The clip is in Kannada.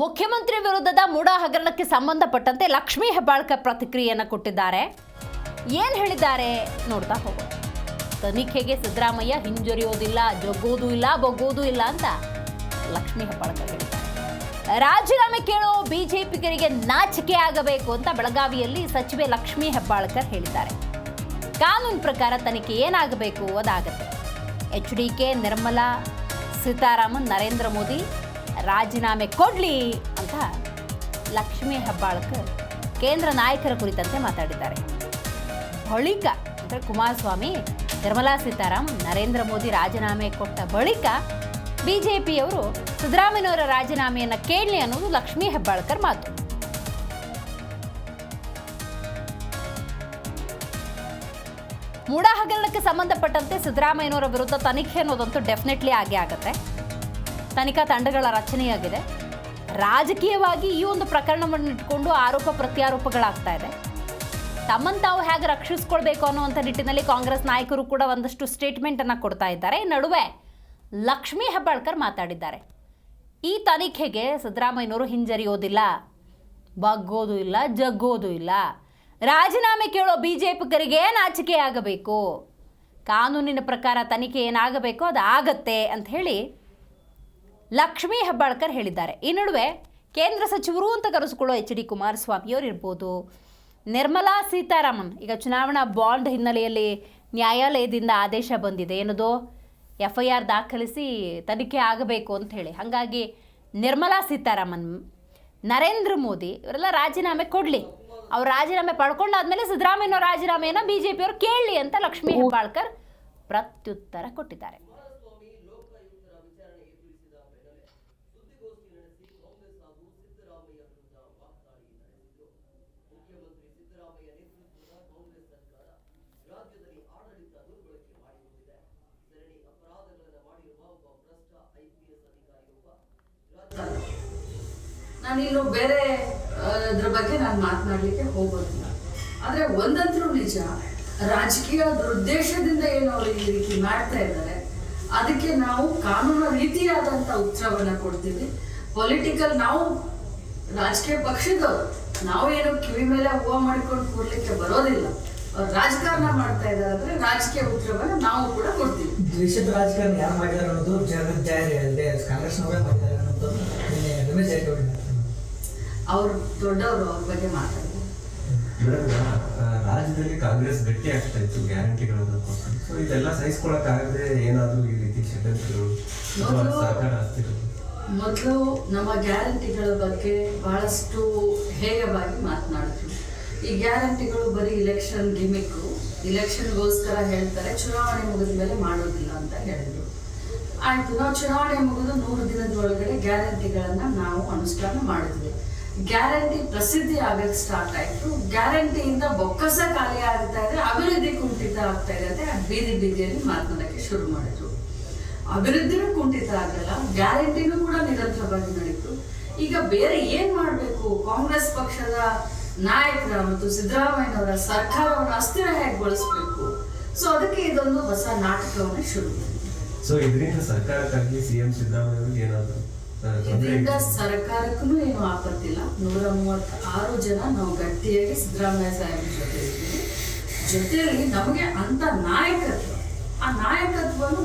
ಮುಖ್ಯಮಂತ್ರಿ ವಿರುದ್ಧದ ಮೂಡ ಹಗರಣಕ್ಕೆ ಸಂಬಂಧಪಟ್ಟಂತೆ ಲಕ್ಷ್ಮೀ ಹೆಬ್ಬಾಳ್ಕರ್ ಪ್ರತಿಕ್ರಿಯೆಯನ್ನು ಕೊಟ್ಟಿದ್ದಾರೆ. ಏನು ಹೇಳಿದ್ದಾರೆ ನೋಡ್ತಾ ಹೋಗೋಣ. ತನಿಖೆಗೆ ಸಿದ್ದರಾಮಯ್ಯ ಹಿಂಜರಿಯೋದಿಲ್ಲ, ಜಗ್ಗೋದು ಇಲ್ಲ, ಬಗ್ಗೋದು ಇಲ್ಲ ಅಂತ ಲಕ್ಷ್ಮೀ ಹೆಬ್ಬಾಳ್ಕರ್ ಹೇಳಿದ್ದಾರೆ. ರಾಜೀನಾಮೆ ಕೇಳೋ ಬಿಜೆಪಿಗರಿಗೆ ನಾಚಿಕೆ ಆಗಬೇಕು ಅಂತ ಬೆಳಗಾವಿಯಲ್ಲಿ ಸಚಿವೆ ಲಕ್ಷ್ಮೀ ಹೆಬ್ಬಾಳ್ಕರ್ ಹೇಳಿದ್ದಾರೆ. ಕಾನೂನು ಪ್ರಕಾರ ತನಿಖೆ ಏನಾಗಬೇಕು ಅದಾಗತ್ತೆ. H D K, Nirmala, Sitharaman, Narendra Modi ರಾಜೀನಾಮೆ ಕೊಡ್ಲಿ ಅಂತ ಲಕ್ಷ್ಮೀ ಹೆಬ್ಬಾಳ್ಕರ್ ಕೇಂದ್ರ ನಾಯಕರ ಕುರಿತಂತೆ ಮಾತಾಡಿದ್ದಾರೆ. ಬಳಿಕ ಅಂದರೆ ಕುಮಾರಸ್ವಾಮಿ, ನಿರ್ಮಲಾ ಸೀತಾರಾಮ್ ನರೇಂದ್ರ ಮೋದಿ ರಾಜೀನಾಮೆ ಕೊಟ್ಟ ಬಳಿಕ ಬಿಜೆಪಿಯವರು ಸಿದ್ದರಾಮಯ್ಯನವರ ರಾಜೀನಾಮೆಯನ್ನು ಕೇಳಲಿ ಅನ್ನೋದು ಲಕ್ಷ್ಮೀ ಹೆಬ್ಬಾಳ್ಕರ್ ಮಾತು. ಮೂಡ ಹಗರಣಕ್ಕೆ ಸಂಬಂಧಪಟ್ಟಂತೆ ಸಿದ್ದರಾಮಯ್ಯನವರ ವಿರುದ್ಧ ತನಿಖೆ ಅನ್ನೋದಂತೂ ಡೆಫಿನೆಟ್ಲಿ ಆಗೇ ಆಗುತ್ತೆ. ತನಿಖಾ ತಂಡಗಳ ರಚನೆಯಾಗಿದೆ. ರಾಜಕೀಯವಾಗಿ ಈ ಒಂದು ಪ್ರಕರಣವನ್ನು ಇಟ್ಕೊಂಡು ಆರೋಪ ಪ್ರತ್ಯಾರೋಪಗಳಾಗ್ತಾ ಇದೆ. ತಮ್ಮನ್ನು ತಾವು ಹೇಗೆ ರಕ್ಷಿಸ್ಕೊಳ್ಬೇಕು ಅನ್ನುವಂಥ ನಿಟ್ಟಿನಲ್ಲಿ ಕಾಂಗ್ರೆಸ್ ನಾಯಕರು ಕೂಡ ಒಂದಷ್ಟು ಸ್ಟೇಟ್ಮೆಂಟ್ ಅನ್ನ ಕೊಡ್ತಾ ಇದ್ದಾರೆ. ಈ ನಡುವೆ ಲಕ್ಷ್ಮೀ ಹೆಬ್ಬಾಳ್ಕರ್ ಮಾತಾಡಿದ್ದಾರೆ. ಈ ತನಿಖೆಗೆ ಸಿದ್ದರಾಮಯ್ಯನವರು ಹಿಂಜರಿಯೋದಿಲ್ಲ. ಬಗ್ಗೋದು ಇಲ್ಲ, ಜಗ್ಗೋದು ಇಲ್ಲ. ರಾಜೀನಾಮೆ ಕೇಳೋ ಏನು ನಾಚಿಕೆ ಆಗಬೇಕು? ಕಾನೂನಿನ ಪ್ರಕಾರ ತನಿಖೆ ಏನಾಗಬೇಕೋ? ಅದು ಆಗತ್ತೆ ಅಂತ ಹೇಳಿ ಲಕ್ಷ್ಮೀ ಹೆಬ್ಬಾಳ್ಕರ್ ಹೇಳಿದ್ದಾರೆ. ಈ ನಡುವೆ ಕೇಂದ್ರ ಸಚಿವರು ಅಂತ ಕರೆಸಿಕೊಳ್ಳೋ ಎಚ್ ಡಿ ಕುಮಾರಸ್ವಾಮಿಯವರು ಇರ್ಬೋದು. ನಿರ್ಮಲಾ ಸೀತಾರಾಮನ್, ಈಗ ಚುನಾವಣಾ ಬಾಂಡ್ ಹಿನ್ನೆಲೆಯಲ್ಲಿ ನ್ಯಾಯಾಲಯದಿಂದ ಆದೇಶ ಬಂದಿದೆ. ಏನದು? ಎಫ್ ಐ ಆರ್ ದಾಖಲಿಸಿ ತನಿಖೆ ಆಗಬೇಕು ಅಂತ ಹೇಳಿ. ಹಾಗಾಗಿ ನಿರ್ಮಲಾ ಸೀತಾರಾಮನ್, ನರೇಂದ್ರ ಮೋದಿ ಇವರೆಲ್ಲ ರಾಜೀನಾಮೆ ಕೊಡಲಿ. ಅವ್ರು ರಾಜೀನಾಮೆ ಪಡ್ಕೊಂಡಾದ್ಮೇಲೆ ಸಿದ್ದರಾಮಯ್ಯನವ್ರ ರಾಜೀನಾಮೆಯನ್ನು ಬಿ ಜೆ ಪಿಯವರು ಕೇಳಲಿ ಅಂತ ಲಕ್ಷ್ಮೀ ಹೆಬ್ಬಾಳ್ಕರ್ ಪ್ರತ್ಯುತ್ತರ ಕೊಟ್ಟಿದ್ದಾರೆ. ನಾನಿನ್ನು ಬೇರೆ ಅದ್ರ ಬಗ್ಗೆ ನಾನು ಮಾತನಾಡಲಿಕ್ಕೆ ಹೋಗೋದಿಲ್ಲ. ಆದರೆ ಒಂದಂತರೂ ನಿಜ, ರಾಜಕೀಯ ದುರುದ್ದೇಶದಿಂದ ಏನು ಅವರು ಈ ರೀತಿ ಮಾಡ್ತಾ ಇದ್ದಾರೆ, ಅದಕ್ಕೆ ನಾವು ಕಾನೂನು ರೀತಿಯಾದಂಥ ಉತ್ತರವನ್ನ ಕೊಡ್ತೀವಿ. ಪೊಲಿಟಿಕಲ್ ನಾವು ರಾಜಕೀಯ ಪಕ್ಷದವರು. ನಾವೇನು ಕಿವಿ ಮೇಲೆ ಹೂವು ಮಾಡಿಕೊಂಡು ಕೂಡ್ಲಿಕ್ಕೆ ಬರೋದಿಲ್ಲ. ಅವ್ರು ರಾಜಕಾರಣ ಮಾಡ್ತಾ ಇದ್ದಾರೆ ಅಂದ್ರೆ ರಾಜಕೀಯ ಉತ್ತರವನ್ನು ನಾವು ಕೂಡ ಕೊಡ್ತೀವಿ. ದ್ವೇಷದ ರಾಜಕಾರಣ ಯಾರು ಮಾಡಿದಾರೆ ಅನ್ನೋದು ಜಗತ್ ಅಲ್ಲದೆ ಕಾಂಗ್ರೆಸ್ನವರೇ ಮಾಡಿದ್ದಾರೆ ಅನ್ನೋದು ನಿನ್ನೆ ರಮೇಶ್ ಜಾರಕಿಹೊಳಿ. ಅವ್ರು ದೊಡ್ಡವರು ಅವ್ರ ಬಗ್ಗೆ ಮಾತಾಡ್ತಾರೆ. ರಾಜ್ಯದಲ್ಲಿ ಕಾಂಗ್ರೆಸ್ ಗಟ್ಟಿ ಆಗ್ತಾ ಇತ್ತು ಗ್ಯಾರಂಟಿಗಳನ್ನು ಸೊ ಇದೆಲ್ಲ ಸಹಿಸ್ಕೊಳಕ್ಕಾಗದೆ ಏನಾದರೂ ಈ ರೀತಿ ಷಡ್ಯಂತ್ರಗಳು ಸರ್ಕಾರ ಆಗ್ತಿರೋದು? ಮೊದಲು ನಮ್ಮ ಗ್ಯಾರಂಟಿಗಳ ಬಗ್ಗೆ ಬಹಳಷ್ಟು ಹೇಯವಾಗಿ ಮಾತನಾಡಿದ್ರು ಈ ಗ್ಯಾರಂಟಿಗಳು ಬರೀ ಇಲೆಕ್ಷನ್ ಗಿಮಿಕ್ಕು ಇಲೆಕ್ಷನ್ಗೋಸ್ಕರ ಹೇಳ್ತಾರೆ, ಚುನಾವಣೆ ಮುಗಿದ ಮೇಲೆ ಮಾಡೋದಿಲ್ಲ ಅಂತ ಹೇಳಿದ್ರು. ಆಯಿತು, ನಾವು ಚುನಾವಣೆ ಮುಗಿದು ನೂರು ದಿನದ ಒಳಗಡೆ ಗ್ಯಾರಂಟಿಗಳನ್ನು ನಾವು ಅನುಷ್ಠಾನ ಮಾಡಿದ್ವಿ. ಗ್ಯಾರಂಟಿ ಪ್ರಸಿದ್ಧಿ ಆಗೋಕ್ಕೆ ಸ್ಟಾರ್ಟ್ ಆಯಿತು. ಗ್ಯಾರಂಟಿಯಿಂದ ಬೊಕ್ಕಸ ಖಾಲಿ ಆಗ್ತಾ ಇದೆ, ಅಭಿವೃದ್ಧಿ ಕುಂಠಿತ ಆಗ್ತಾ ಇದೆ ಅಂತ ಬೀದಿ ಬೀದಿಯಲ್ಲಿ ಮಾತನಾಡೋಕ್ಕೆ ಶುರು ಮಾಡಿದ್ರು. ಅಭಿವೃದ್ಧಿನೂ ಕುಂಠಿತ ಆಗಲ್ಲ ಗ್ಯಾರಂಟಿನೂ ಕೂಡ ನಿರಂತರವಾಗಿ ನಡೀತು. ಈಗ ಬೇರೆ ಏನ್ ಮಾಡಬೇಕು? ಕಾಂಗ್ರೆಸ್ ಪಕ್ಷದ ನಾಯಕರ ಮತ್ತು ಸಿದ್ದರಾಮಯ್ಯನವರ ಸರ್ಕಾರವನ್ನು ಅಸ್ಥಿರ ಹೇಗೊಳಿಸ್ಬೇಕು ಸೊ ಅದಕ್ಕೆ ಇದೊಂದು ಹೊಸ ನಾಟಕವನ್ನು ಶುರು. ಸೊ ಇದರಿಂದ ಸರ್ಕಾರಕ್ಕಾಗಿ ಸಿಎಂ ಸಿದ್ದರಾಮಯ್ಯ ಏನಾದರೂ ಇದರಿಂದ ಸರ್ಕಾರಕ್ಕೂ ಏನು ಆಪತ್ತಿಲ್ಲ ನೂರ ಮೂವತ್ತಾರು ಜನ ನಾವು ಗಟ್ಟಿಯಾಗಿ ಸಿದ್ದರಾಮಯ್ಯ ಸಾಹೇಬ್ ಜೊತೆ ಇದ್ದೀವಿ. ಜೊತೆಯಲ್ಲಿ ನಮಗೆ ಅಂತ ನಾಯಕತ್ವ. ಆ ನಾಯಕತ್ವವನ್ನು